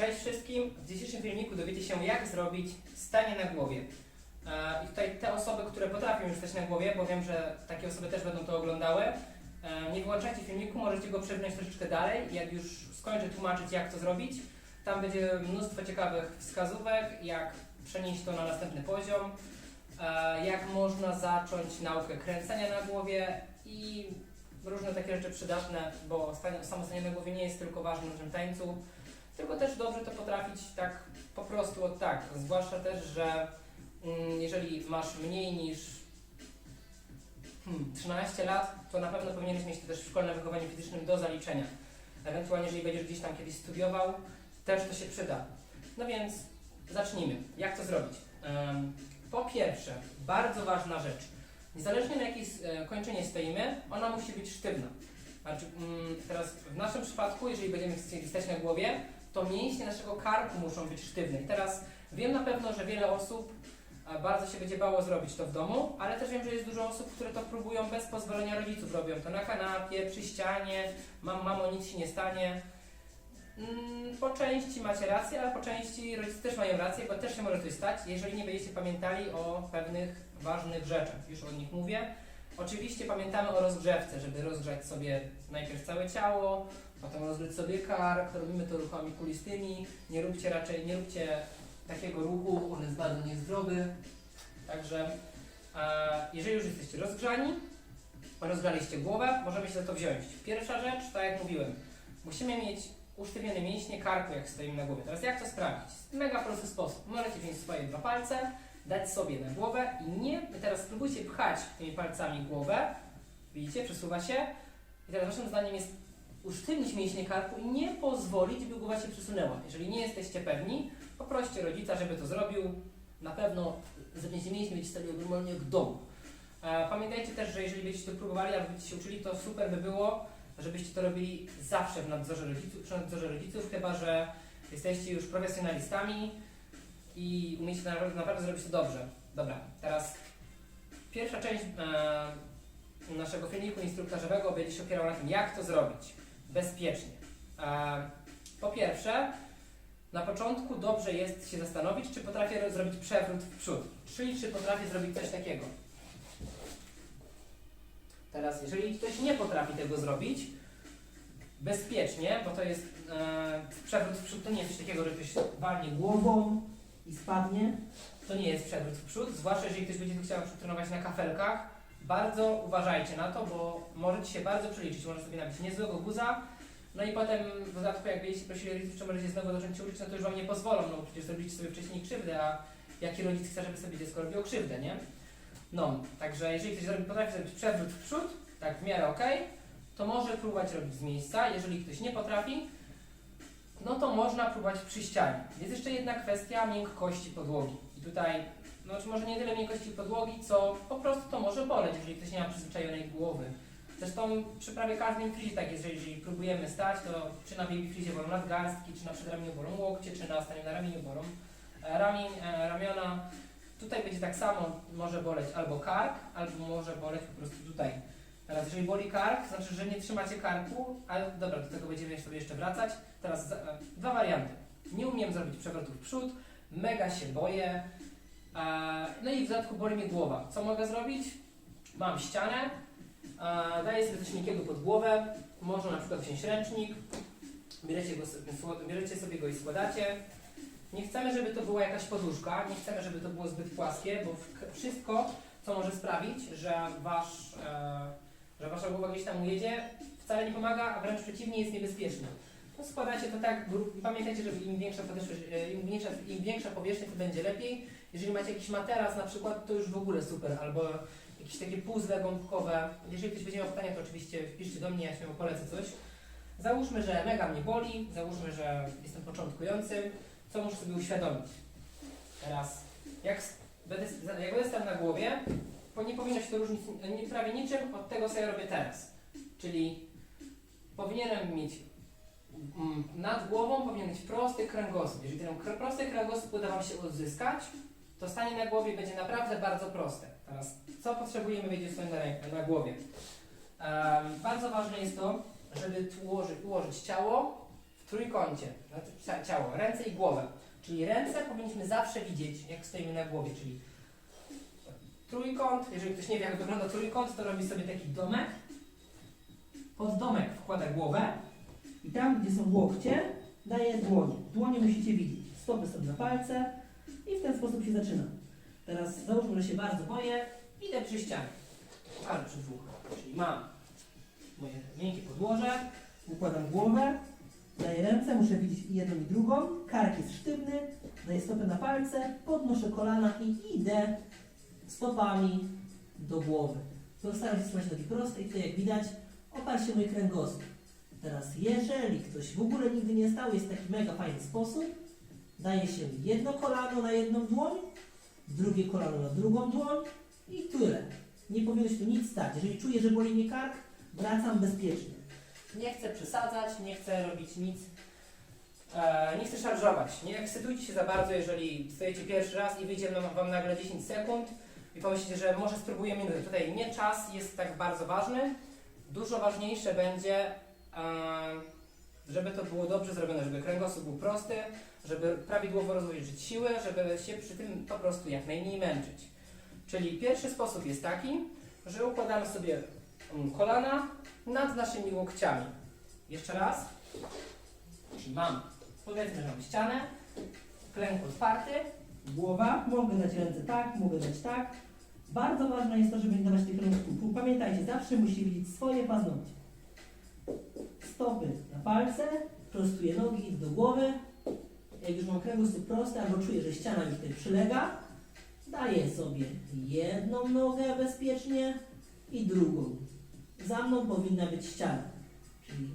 Cześć wszystkim! W dzisiejszym filmiku dowiecie się jak zrobić stanie na głowie. E, I tutaj te osoby, które potrafią już stać na głowie, bo wiem, że takie osoby też będą to oglądały, e, nie wyłączajcie filmiku, możecie go przewinąć troszeczkę dalej. Jak już skończę tłumaczyć jak to zrobić, tam będzie mnóstwo ciekawych wskazówek, jak przenieść to na następny poziom, e, jak można zacząć naukę kręcenia na głowie i różne takie rzeczy przydatne, bo samo stanie na głowie nie jest tylko ważne w naszym tańcu, tylko też dobrze to potrafić tak po prostu tak. Zwłaszcza też, że mm, jeżeli masz mniej niż hmm, 13 lat, to na pewno powinieneś mieć to też w szkolnym wychowaniu fizycznym do zaliczenia. Ewentualnie, jeżeli będziesz gdzieś tam kiedyś studiował, też to się przyda. No więc zacznijmy. Jak to zrobić? Po pierwsze, bardzo ważna rzecz. Niezależnie na jakiej e, kończynie stoimy, ona musi być sztywna. Znaczy, mm, teraz w naszym przypadku, jeżeli będziemy chcieli stać na głowie, to mięśnie naszego karku muszą być sztywne. I teraz wiem na pewno, że wiele osób e, bardzo się będzie bało zrobić to w domu, ale też wiem, że jest dużo osób, które to próbują bez pozwolenia rodziców. Robią to na kanapie, przy ścianie, mam, mamo, nic się nie stanie. Mm, Po części macie rację, ale po części rodzice też mają rację, bo też się może coś stać, jeżeli nie będziecie pamiętali o pewnych ważnych rzeczach. Już o nich mówię. Oczywiście pamiętamy o rozgrzewce, żeby rozgrzać sobie najpierw całe ciało, potem rozgrzeć sobie kark, robimy to ruchami kulistymi. Nie róbcie raczej, nie róbcie takiego ruchu, on jest bardzo niezdrowy. Także e, jeżeli już jesteście rozgrzani, rozgrzaliście głowę, możemy się za to wziąć. Pierwsza rzecz, tak jak mówiłem, musimy mieć usztywnione mięśnie karku, jak stoimy na głowie. Teraz jak to sprawdzić? Mega prosty sposób. Możecie wziąć swoje dwa palce, dać sobie na głowę i nie, teraz spróbujcie pchać tymi palcami głowę. Widzicie, przesuwa się. I teraz waszym zdaniem jest usztywnić mięśnie karku i nie pozwolić, by głowa się przesunęła. Jeżeli nie jesteście pewni, poproście rodzica, żeby to zrobił. Na pewno zaczniecie mięśnie być stali normalnie jak domu. E, Pamiętajcie też, że jeżeli będziecie to próbowali albo będziecie się uczyli, to super by było, żebyście to robili zawsze w nadzorze rodziców, przy nadzorze rodziców, chyba że jesteście już profesjonalistami i umiecie naprawdę, naprawdę zrobić to dobrze. Dobra, teraz pierwsza część e, naszego filmiku instruktażowego będzie się opierała na tym, jak to zrobić bezpiecznie. Po pierwsze, na początku dobrze jest się zastanowić, czy potrafię ro- zrobić przewrót w przód, czyli czy potrafię zrobić coś takiego. Teraz, jeżeli ktoś nie potrafi tego zrobić bezpiecznie, bo to jest e, przewrót w przód, to nie jest coś takiego, że ktoś walnie głową i spadnie. To nie jest przewrót w przód, zwłaszcza jeżeli ktoś będzie chciał przetrenować na kafelkach. Bardzo uważajcie na to, bo możecie się bardzo przeliczyć. Można sobie nabić niezłego guza, no i potem w dodatku jak będziecie prosili rodziców, czy możecie znowu zacząć się uczyć, no to już wam nie pozwolą, no bo przecież zrobiliście sobie wcześniej krzywdę, a jaki rodzic chce, żeby sobie dziecko robiło krzywdę, nie? No, także jeżeli ktoś zrobi, potrafi zrobić przewrót w przód, tak w miarę ok, to może próbować robić z miejsca. Jeżeli ktoś nie potrafi, no to można próbować przy ścianie. Jest jeszcze jedna kwestia miękkości podłogi. I tutaj, no czy może nie tyle miękkości podłogi, co po prostu to może boleć, jeżeli ktoś nie ma przyzwyczajonej głowy. Zresztą przy prawie każdym frizie tak jest, że jeżeli próbujemy stać, to czy na baby frizie bolą nadgarstki, czy na przedramieniu bolą łokcie, czy na staniu na ramieniu bolą e, ramień, e, ramiona. Tutaj będzie tak samo, może boleć albo kark, albo może boleć po prostu tutaj. Teraz jeżeli boli kark, znaczy, że nie trzymacie karku, ale dobra, do tego będziemy sobie jeszcze wracać. Teraz e, dwa warianty. Nie umiem zrobić przewrotu w przód, mega się boję, no i w dodatku boli mnie głowa. Co mogę zrobić? Mam ścianę, e, daję sobie coś miękkiego pod głowę, można na przykład wziąć ręcznik, bierzecie, go, bierzecie sobie go i składacie. Nie chcemy, żeby to była jakaś poduszka, nie chcemy, żeby to było zbyt płaskie, bo wszystko, co może sprawić, że, wasz, e, że wasza głowa gdzieś tam ujedzie, wcale nie pomaga, a wręcz przeciwnie jest niebezpieczne. To składacie to tak, pamiętajcie, że im większa, e, im, większa, powierzchnia, to będzie lepiej. Jeżeli macie jakiś materac na przykład, to już w ogóle super, albo jakieś takie puzzle gąbkowe. Jeżeli ktoś będzie miał pytania, to oczywiście wpiszcie do mnie, ja śmiało polecę coś. Załóżmy, że mega mnie boli, załóżmy, że jestem początkującym, co muszę sobie uświadomić? Teraz, jak, będę, jak będę stał na głowie, to nie powinno się to różnić nie, prawie niczym od tego, co ja robię teraz. Czyli powinienem mieć mm, nad głową powinien mieć prosty kręgosłup. Jeżeli ten prosty kręgosłup uda Wam się odzyskać, to stanie na głowie będzie naprawdę bardzo proste. Teraz, co potrzebujemy wiedzieć stanie na, na głowie? Em, bardzo ważne jest to, żeby ułożyć, ułożyć ciało w trójkącie, znaczy cia- ciało, ręce i głowę. Czyli ręce powinniśmy zawsze widzieć, jak stoimy na głowie, czyli trójkąt. Jeżeli ktoś nie wie, jak wygląda trójkąt, to robi sobie taki domek. Pod domek wkłada głowę i tam, gdzie są łokcie, daje dłonie. Dłonie musicie widzieć. Stopy są na palce i w ten sposób się zaczyna. Teraz załóżmy, że się bardzo boję, idę przy ścianie. Pokażę przy dwóch. Czyli mam moje miękkie podłoże, układam głowę, daję ręce, muszę widzieć i jedną i drugą, kark jest sztywny, daję stopę na palce, podnoszę kolana i idę stopami do głowy. Postaram się trzymać nogi proste i tutaj jak widać oparł się mój kręgosłup. Teraz jeżeli ktoś w ogóle nigdy nie stał, jest taki mega fajny sposób, daje się jedno kolano na jedną dłoń, drugie kolano na drugą dłoń i tyle. Nie powinno się tu nic stać. Jeżeli czuję, że boli mnie kark, wracam bezpiecznie. Nie chcę przesadzać, nie chcę robić nic. E, nie chcę szarżować. Nie ekscytujcie się za bardzo, jeżeli stajecie pierwszy raz i wyjdzie Wam nagle 10 sekund i pomyślicie, że może spróbuję minutę. Tutaj nie czas jest tak bardzo ważny. Dużo ważniejsze będzie, e, żeby to było dobrze zrobione, żeby kręgosłup był prosty, żeby prawidłowo rozłożyć siły, żeby się przy tym po prostu jak najmniej męczyć. Czyli pierwszy sposób jest taki, że układamy sobie mm, kolana nad naszymi łokciami. Jeszcze raz. Czyli mam, powiedzmy, że mam ścianę, klęk otwarty, głowa, mogę dać ręce tak, mogę dać tak. Bardzo ważne jest to, żeby nie dawać tych rąk. Pamiętajcie, zawsze musicie widzieć swoje paznokcie. Stopy na palce, prostuję nogi do głowy. Jak już mam kręgosłup prosty, albo czuję, że ściana mi tutaj przylega, daję sobie jedną nogę bezpiecznie i drugą. Za mną powinna być ściana. Czyli,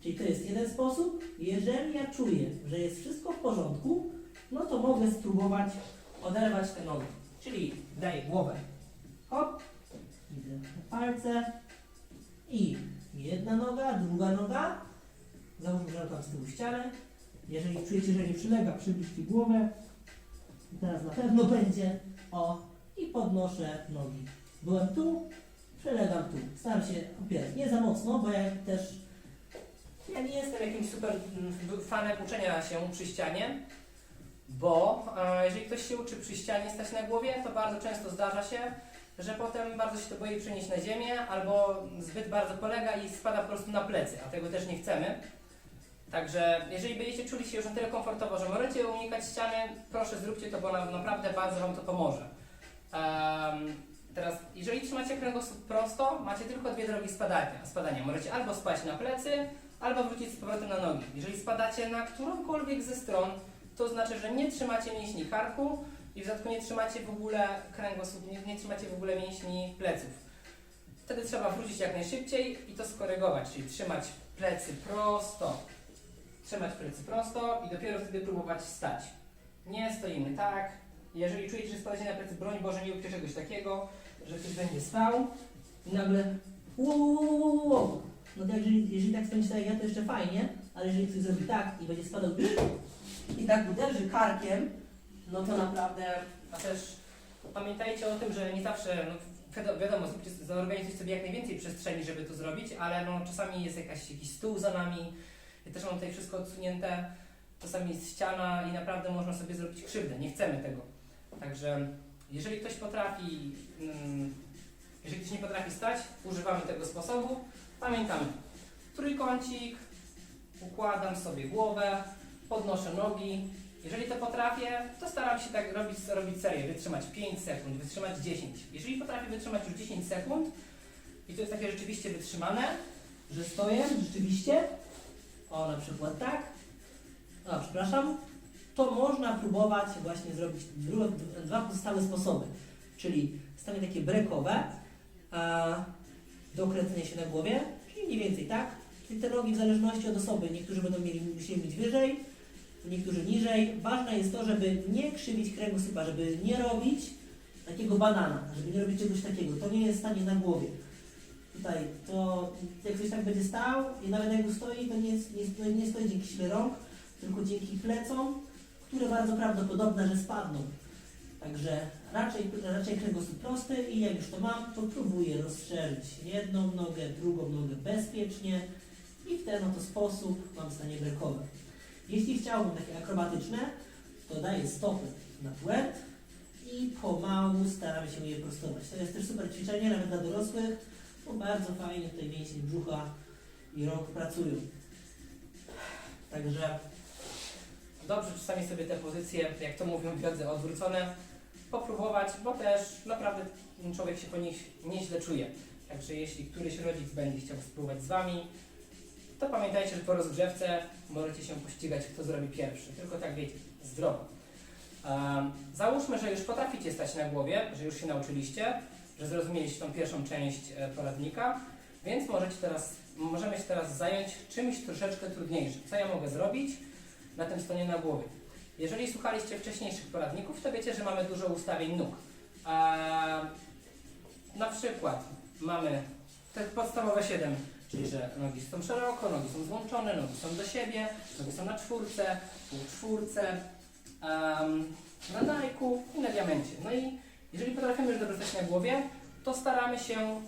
czyli to jest jeden sposób. Jeżeli ja czuję, że jest wszystko w porządku, no to mogę spróbować oderwać te nogi. Czyli daję głowę. Hop. Idę na palce. I jedna noga, druga noga. Załóżmy, że tam z tyłu ścianę. Jeżeli czujecie, że nie przylega, przybliżcie głowę. I teraz na pewno będzie. O. I podnoszę nogi. Byłem tu, Przelegam tu. Staram się opierać. Nie za mocno, bo ja też. Ja nie jestem jakimś super mm, fanem uczenia się przy ścianie, bo e, jeżeli ktoś się uczy przy ścianie stać na głowie, to bardzo często zdarza się, że potem bardzo się to boi przenieść na ziemię, albo zbyt bardzo polega i spada po prostu na plecy, a tego też nie chcemy. Także jeżeli będziecie czuli się już na tyle komfortowo, że możecie unikać ściany, proszę zróbcie to, bo na, naprawdę bardzo Wam to pomoże. Em, Teraz, jeżeli trzymacie kręgosłup prosto, macie tylko dwie drogi spadania. spadania. Możecie albo spaść na plecy, albo wrócić z powrotem na nogi. Jeżeli spadacie na którąkolwiek ze stron, to znaczy, że nie trzymacie mięśni karku i w dodatku nie trzymacie w ogóle kręgosłup, nie, nie trzymacie w ogóle mięśni pleców. Wtedy trzeba wrócić jak najszybciej i to skorygować, czyli trzymać plecy prosto, trzymać plecy prosto i dopiero wtedy próbować stać. Nie stoimy tak. Jeżeli czujecie, że spadacie na plecy, broń Boże, nie róbcie czegoś takiego, że ktoś będzie stał i nagle. No to jeżeli, jeżeli tak staniecie tak ja, to jeszcze fajnie, ale jeżeli ktoś zrobi tak i będzie spadał i tak uderzy karkiem, no to naprawdę, a też pamiętajcie o tym, że nie zawsze, no wiadomo, wiadomo zorganizujcie sobie jak najwięcej przestrzeni, żeby to zrobić, ale no czasami jest jakaś, jakiś stół za nami, ja też mam tutaj wszystko odsunięte, czasami jest ściana i naprawdę można sobie zrobić krzywdę, nie chcemy tego. Także jeżeli ktoś potrafi, mm, jeżeli ktoś nie potrafi stać, używamy tego sposobu. Pamiętamy, trójkącik, układam sobie głowę, podnoszę nogi. Jeżeli to potrafię, to staram się tak robić, robić serię, wytrzymać 5 sekund, wytrzymać 10. Jeżeli potrafię wytrzymać już 10 sekund i to jest takie rzeczywiście wytrzymane, że stoję rzeczywiście, o na przykład tak, a przepraszam, to można próbować właśnie zrobić dwa pozostałe sposoby. Czyli stanie takie brekowe, dokręcenie się na głowie, czyli mniej więcej tak. Czyli te nogi w zależności od osoby, niektórzy będą mieli, musieli mieć wyżej, niektórzy niżej. Ważne jest to, żeby nie krzywić kręgosłupa, żeby nie robić takiego banana, żeby nie robić czegoś takiego. To nie jest stanie na głowie. Tutaj to jak ktoś tak będzie stał i nawet jak stoi, to nie, nie, nie stoi dzięki sile rąk, tylko dzięki plecom, które bardzo prawdopodobne, że spadną. Także raczej, raczej kręgosłup prosty i jak już to mam, to próbuję rozszerzyć jedną nogę, drugą nogę bezpiecznie i w ten oto sposób mam stanie brekowe. Jeśli chciałbym takie akrobatyczne, to daję stopy na płet i pomału staram się je prostować. To jest też super ćwiczenie, nawet dla dorosłych, bo bardzo fajnie tutaj mięśnie brzucha i rąk pracują. Także Dobrze czasami sobie te pozycje, jak to mówią w jodze, odwrócone, popróbować, bo też naprawdę człowiek się po nich nieźle czuje. Także jeśli któryś rodzic będzie chciał spróbować z Wami, to pamiętajcie, że po rozgrzewce możecie się pościgać, kto zrobi pierwszy. Tylko tak wiecie, zdrowo. Um, załóżmy, że już potraficie stać na głowie, że już się nauczyliście, że zrozumieliście tą pierwszą część e, poradnika, więc możecie teraz, możemy się teraz zająć czymś troszeczkę trudniejszym. Co ja mogę zrobić na tym stanie na głowie? Jeżeli słuchaliście wcześniejszych poradników, to wiecie, że mamy dużo ustawień nóg. Na przykład mamy te podstawowe 7, czyli że nogi są szeroko, nogi są złączone, nogi są do siebie, nogi są na czwórce, pół czwórce, em, na najku i na diamencie. No i jeżeli potrafimy już dobrze na głowie, to staramy się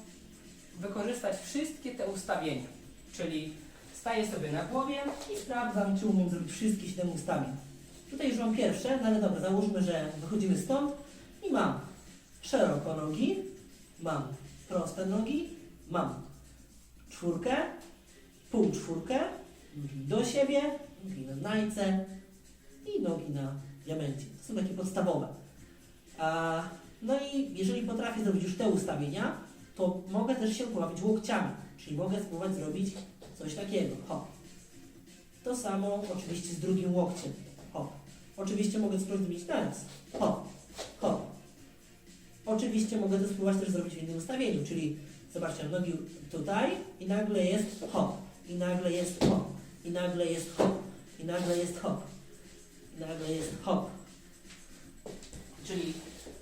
wykorzystać wszystkie te ustawienia. Czyli staję sobie na głowie i sprawdzam, czy umiem zrobić wszystkie 7 ustawień. Tutaj już mam pierwsze, no ale dobra, załóżmy, że wychodzimy stąd i mam szeroko nogi, mam proste nogi, mam czwórkę, pół czwórkę, nogi do siebie, nogi na najce i nogi na diamencie. To są takie podstawowe. No i jeżeli potrafię zrobić już te ustawienia, to mogę też się pobawić łokciami, czyli mogę spróbować zrobić coś takiego. Hop. To samo oczywiście z drugim łokciem. Hop. Oczywiście mogę spróbować zrobić teraz. Hop. Hop. Oczywiście mogę to spróbować też zrobić w innym ustawieniu, czyli zobaczcie, nogi tutaj i nagle jest hop. I nagle jest hop. I nagle jest hop. I nagle jest hop. I nagle jest hop. Czyli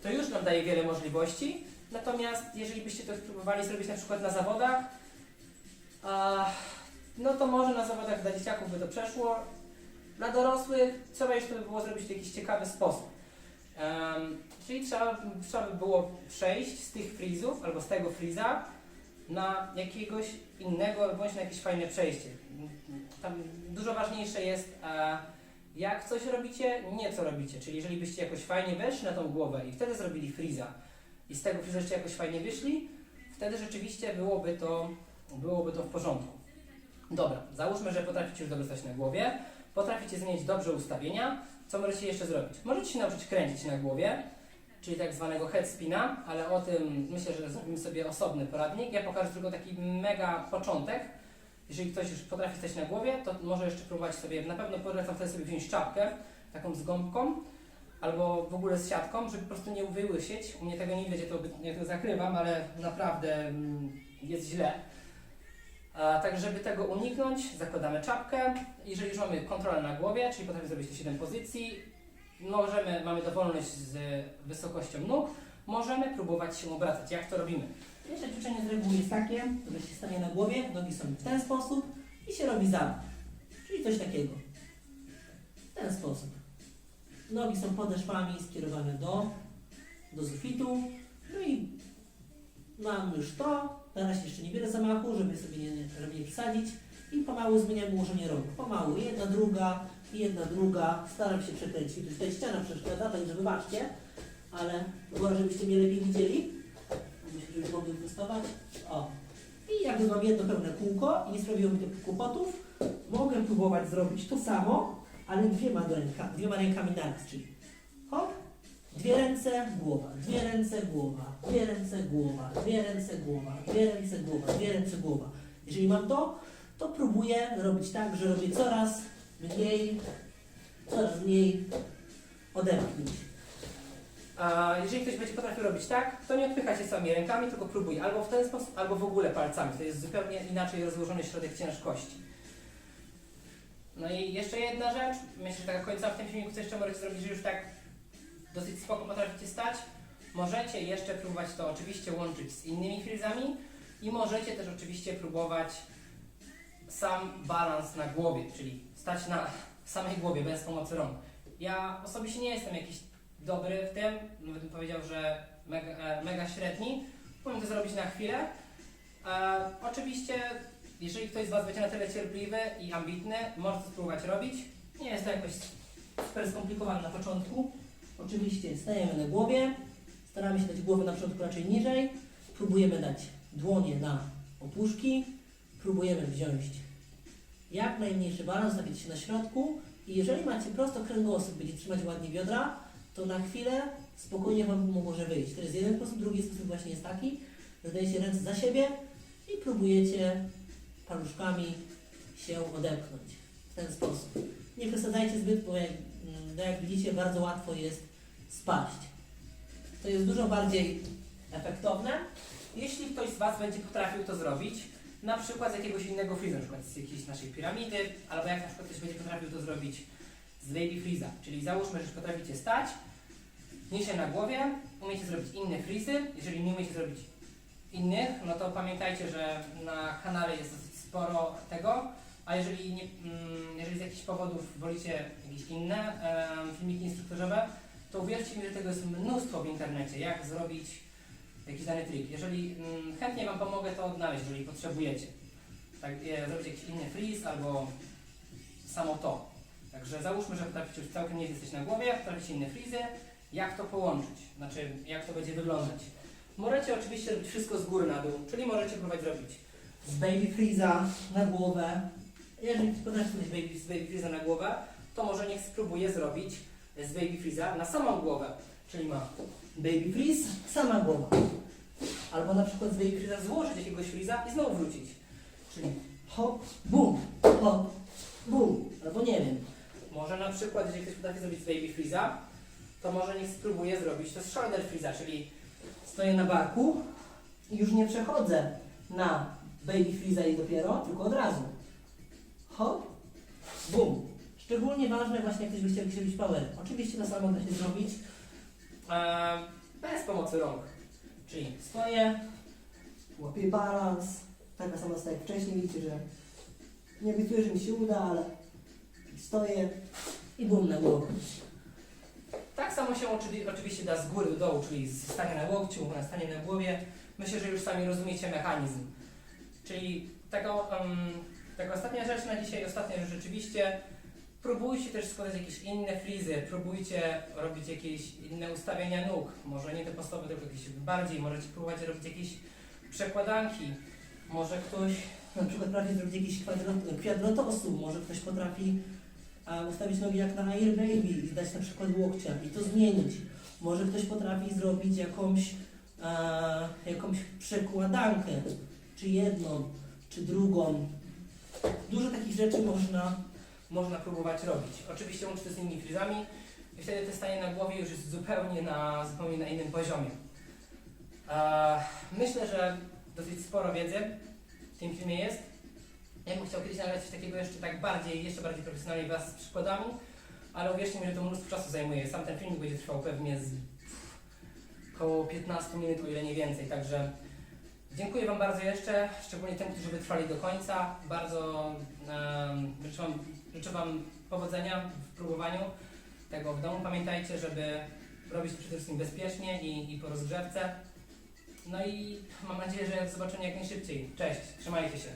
to już nam daje wiele możliwości. Natomiast jeżeli byście to spróbowali zrobić na przykład na zawodach, no to może na zawodach dla dzieciaków by to przeszło. Dla dorosłych trzeba jeszcze by było zrobić w jakiś ciekawy sposób. Em, czyli trzeba, trzeba by było przejść z tych frizów albo z tego friza na jakiegoś innego bądź na jakieś fajne przejście. Tam dużo ważniejsze jest jak coś robicie, nie co robicie. Czyli jeżeli byście jakoś fajnie weszli na tą głowę i wtedy zrobili friza i z tego friza jeszcze jakoś fajnie wyszli, wtedy rzeczywiście byłoby to, byłoby to w porządku. Dobra, załóżmy, że potraficie już dobrze stać na głowie, potraficie zmienić dobrze ustawienia. Co możecie jeszcze zrobić? Możecie się nauczyć kręcić na głowie, czyli tak zwanego head spina, ale o tym myślę, że zrobimy sobie osobny poradnik. Ja pokażę tylko taki mega początek. Jeżeli ktoś już potrafi stać na głowie, to może jeszcze próbować sobie, na pewno polecam wtedy sobie wziąć czapkę, taką z gąbką, albo w ogóle z siatką, żeby po prostu nie wyłysieć. U mnie tego nie widać, ja to, ja to zakrywam, ale naprawdę mm, jest źle. A, tak, żeby tego uniknąć, zakładamy czapkę. Jeżeli już mamy kontrolę na głowie, czyli potrafimy zrobić te 7 pozycji, możemy, mamy dowolność z wysokością nóg, możemy próbować się obracać. Jak to robimy? Pierwsze ćwiczenie z reguły jest takie, że się stanie na głowie, nogi są w ten sposób i się robi zamach. Czyli coś takiego. W ten sposób. Nogi są podeszwami skierowane do, do sufitu. No i mam już to. Teraz jeszcze nie biorę zamachu, żeby sobie nie, żeby nie przesadzić. I pomału zmieniam ułożenie rąk. Pomału. Jedna, druga, jedna, druga. Staram się przekręcić. Tu tutaj ściana przeszkadza, także wybaczcie. Ale była, żebyście mnie lepiej widzieli. Myślę, że już mogę wyprostować. O. I jakby mam jedno pełne kółko i nie sprawiło mi to kłopotów, mogę próbować zrobić to samo, ale dwiema, ręka, dwiema rękami naraz, czyli hop, dwie ręce, głowa, dwie ręce, głowa, dwie ręce, głowa, dwie ręce, głowa, dwie ręce, głowa, dwie ręce, głowa. Jeżeli mam to, to próbuję robić tak, że robię coraz mniej, coraz mniej odepchnięć. A jeżeli ktoś będzie potrafił robić tak, to nie odpycha się samymi rękami, tylko próbuj albo w ten sposób, albo w ogóle palcami. To jest zupełnie inaczej rozłożony środek ciężkości. No i jeszcze jedna rzecz, myślę, że taka końca w tym filmiku, co jeszcze możecie zrobić, że już tak dosyć spoko potraficie stać. Możecie jeszcze próbować to oczywiście łączyć z innymi frizami i możecie też oczywiście próbować sam balans na głowie, czyli stać na samej głowie bez pomocy rąk. Ja osobiście nie jestem jakiś dobry w tym, nawet bym powiedział, że mega, e, mega średni. Powiem to zrobić na chwilę. E, oczywiście, jeżeli ktoś z Was będzie na tyle cierpliwy i ambitny, może to spróbować robić. Nie jest to jakoś super skomplikowane na początku. Oczywiście stajemy na głowie, staramy się dać głowę na początku raczej niżej, próbujemy dać dłonie na opuszki, próbujemy wziąć jak najmniejszy balans, stawić się na środku i jeżeli macie prosto kręgosłup, będzie trzymać ładnie biodra, to na chwilę spokojnie Wam może wyjść. To jest jeden sposób, drugi sposób właśnie jest taki, że dajecie ręce za siebie i próbujecie paluszkami się odepchnąć w ten sposób. Nie przesadzajcie zbyt, bo jak, mm, jak widzicie bardzo łatwo jest spaść. To jest dużo bardziej efektowne. Jeśli ktoś z Was będzie potrafił to zrobić, na przykład z jakiegoś innego freeza, na przykład z jakiejś naszej piramidy, albo jak na przykład ktoś będzie potrafił to zrobić z baby freeza, czyli załóżmy, że potraficie stać, niesie na głowie, umiecie zrobić inne freezy, jeżeli nie umiecie zrobić innych, no to pamiętajcie, że na kanale jest dosyć sporo tego, a jeżeli, nie, mm, jeżeli z jakichś powodów wolicie jakieś inne em, filmiki instruktażowe, to uwierzcie mi, że tego jest mnóstwo w internecie, jak zrobić jakiś dany trik. Jeżeli mm, chętnie Wam pomogę to odnaleźć, jeżeli potrzebujecie. Tak, e, zrobić jakiś inny freeze albo samo to. Także załóżmy, że potraficie już całkiem nie jesteś na głowie, potraficie inne freezy. Jak to połączyć? Znaczy, jak to będzie wyglądać? Możecie oczywiście robić wszystko z góry na dół, czyli możecie próbować zrobić z baby freeza na głowę. jeżeli potraficie zrobić baby, z baby freeza na głowę, to może niech spróbuje zrobić z baby freeza na samą głowę. Czyli ma Baby freeze, sama głowa. albo na przykład z baby freeza złożyć jakiegoś freeza i znowu wrócić. Czyli Hop, bum, hop, bum. Albo nie wiem. Może na przykład, jeżeli ktoś potrafi zrobić z Baby Freeza, to może niech spróbuje zrobić to z Shoulder Freeza, czyli Stoję na barku i już nie przechodzę na baby freeza i dopiero, tylko od razu. Hop, bum. Szczególnie ważne właśnie jak ktoś by chciał jakiś robić power. Oczywiście to samo da się zrobić. E, bez pomocy rąk. Czyli Stoję, łapię balans. Taka sama staję jak wcześniej, widzicie, że nie obiecuję, że mi się uda, ale stoję i bum na głowę. tak samo się oczywi- oczywiście da z góry do dołu, czyli z stania na łokciu, na stanie na głowie. Myślę, że już sami rozumiecie mechanizm. Czyli tego, um, taka ostatnia rzecz na dzisiaj, ostatnia rzecz rzeczywiście. Próbujcie też składać jakieś inne frizy, próbujcie robić jakieś inne ustawienia nóg. Może nie te podstawowe, tylko jakieś bardziej. Możecie próbować robić jakieś przekładanki. Może ktoś Na przykład potrafi zrobić jakiś kwadrat- kwadrotosu, może ktoś potrafi a, ustawić nogi jak na Air Baby i dać na przykład łokcia i to zmienić. Może ktoś potrafi zrobić jakąś, a, jakąś przekładankę, czy jedną, czy drugą. Dużo takich rzeczy można można próbować robić. Oczywiście łączy to z innymi frizami i wtedy to stanie na głowie już jest zupełnie na, zupełnie na innym poziomie. Eee, myślę, że dosyć sporo wiedzy w tym filmie jest. Ja bym chciał kiedyś nagrać coś takiego jeszcze tak bardziej, jeszcze bardziej profesjonalnie wraz z przykładami, ale uwierzcie mi, że to mnóstwo czasu zajmuje. Sam ten filmik będzie trwał pewnie z około 15 minut, o ile nie więcej, także Dziękuję Wam bardzo jeszcze, szczególnie tym, którzy wytrwali do końca. Bardzo um, życzę, wam, życzę Wam powodzenia w próbowaniu tego w domu. Pamiętajcie, żeby robić to przede wszystkim bezpiecznie i, i po rozgrzewce. No i mam nadzieję, że do jak najszybciej. Cześć, trzymajcie się.